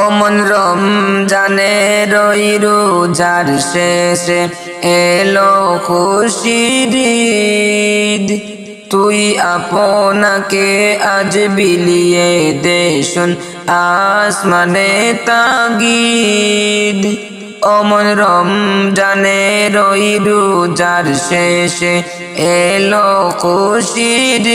অমন রমজানে রই রোজার শেষে এলো খুশির। তুই আপনাকে আজ বিলিয়ে দেশুন আসমানে তাগিদ অমন রমজানে রই রোজার শেষে এলো ঈদ।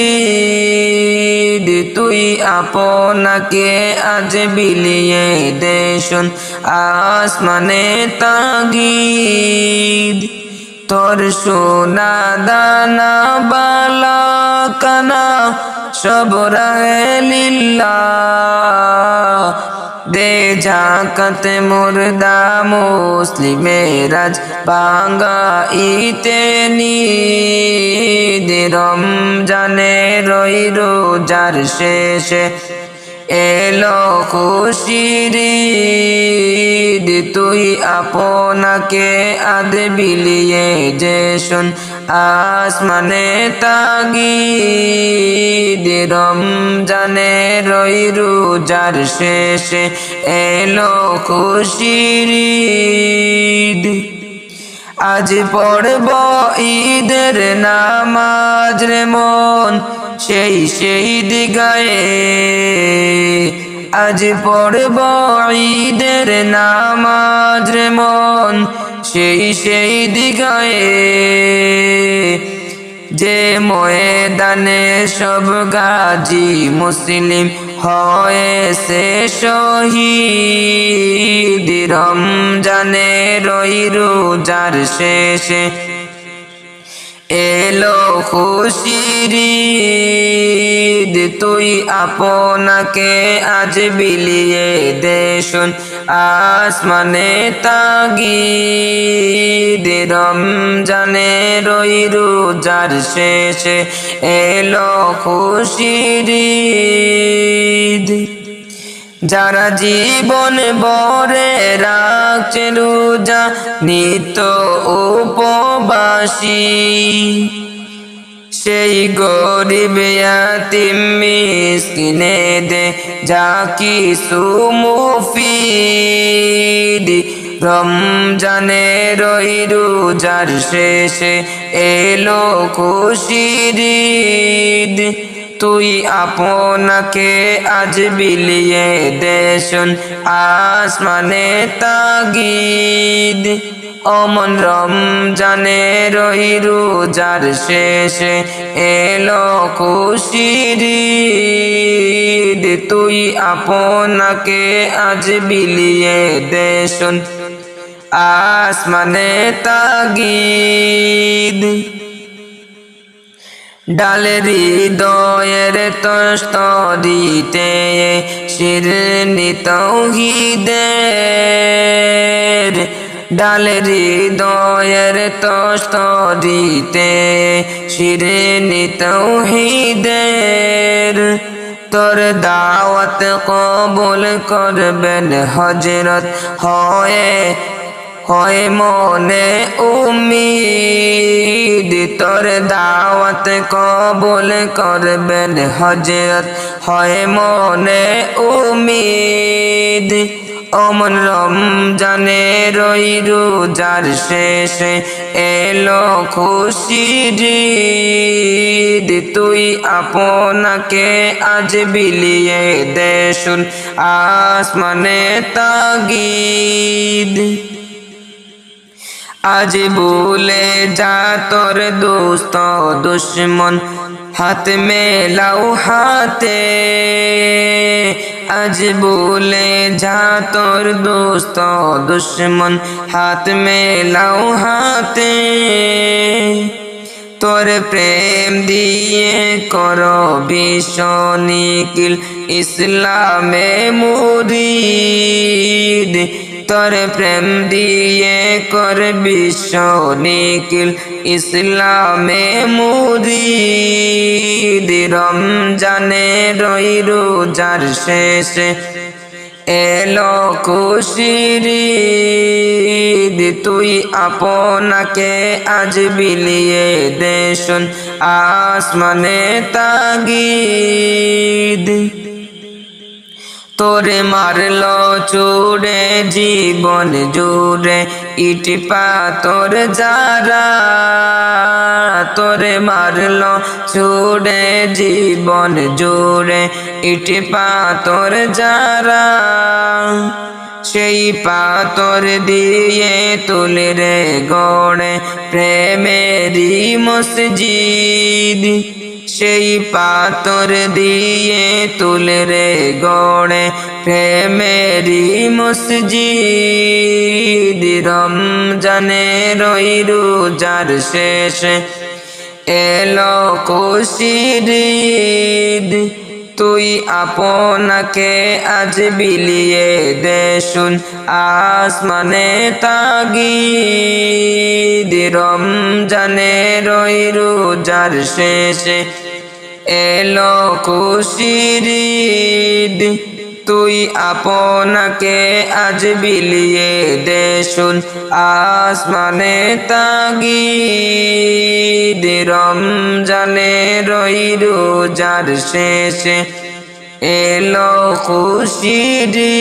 তুই আপনাকে আজ বিলিয়ে দেশুন, আসমানে তাগিদ তোর সোনা দানা, বালা, কানা, সব রাহেলিল্লা দে জাকাত মুর্দা মুসলিমেরাজ বাঙ্গা ইতে নিদ রমজানে রই রোজার শেষে এলো খুশির। তুই আপনাকে আদ বিলিয়ে যে শুন, আসমানে তাগিদ রমজানে রই রোজার শেষে এলো খুশির। আজ পড়ব ঈদের নামাজ রে মন, সেই সেই দিগায়ে আজ পড়ব ঈদের নামাজ রে মন, সেই সেই দিগায়ে যে ময়দানে সব গাজী মুসলিম হয়েছে শহীদ রমজানে রই রোজার শেষে এলো খুশির। তুই আপনাকে আজ বিলিয়ে দেশুন আসমানে তাগি তাগিদ, রমজানে রই রোজার শেষে এলো খুশির। যারা জীবন বরে রাখছে রোজা নিত উপবাসী, সেই গরিব ইয়াতিম মিসকিনে দে যা কিছু মুফিদ রমজানে রই রোজার শেষে এলো খুশির। তুই আপনাকে আজ বিলিয়ে দেশুন, আসমানে তাগিদ অমন রমজানে রই রোজার শেষে এলো খুশির। তুই আপনাকে আজ বিলিয়ে দেশুন, আসমানে তাগিদ ডালের হৃদয়ের তস্তরিতে শিরনি তৌহিদের। ডালের হৃদয়ের তস্তরিতে শিরনি তৌহিদের। তোর দাওয়াত কবুল করবেন হজরত হয় হয় মনে উমিদ তোর দাওয়াত কবুল করবেন হজরত হয় মনে উমিদ অমন রমজানে রই রোজার শেষে এলো খুশির। তুই আপনাকে আজ বিলিয়ে দেশুন আসমানে তাগিদ। আজ ভুলে যা তোর দোস্ত দুশ্মন। হাত মেলাও হাতে। আজ ভুলে যা তোর দোস্ত দুশ্মন। হাত মেলাও হাতে। তোর প্রেম দিয়ে কর নিখিল। ইসলামে মুরিদ। তোর প্রেম দিয়ে কর বিশ্ব নিখিল ইসলামে মুরিদ। রমজানে রই রোজার শেষে এলো খুশির তুই আপনাকে আজ বিলিয়ে দেশুন আসমানে তাগিদ। তোরে মারল চুড়ে, জীবন জুড়ে, ইট পাতর যারা তোরে মারল চুড়ে, জীবন জুড়ে, ইট পাতর যারা সেই পাতর দিয়ে তুলে রে গড়ে প্রেমেরি মসজিদ। সেই পাতর দিয়ে তুলে রে গড়ে প্রেমেরি মসজিদ। রমজানে রই রোজার শেষে এলো কুশিরিদ তুই আপনাকে আজ বিলিয়ে দেশুন আসমানে তাগি দিরম জানে রই রোজার শেষে এলো কুশিরিদ তুই আপনাকে আজ বিলিয়ে দেশুন আসমানে তাগি দিরম জানে রই রোজার শেষে এলো খুশিরি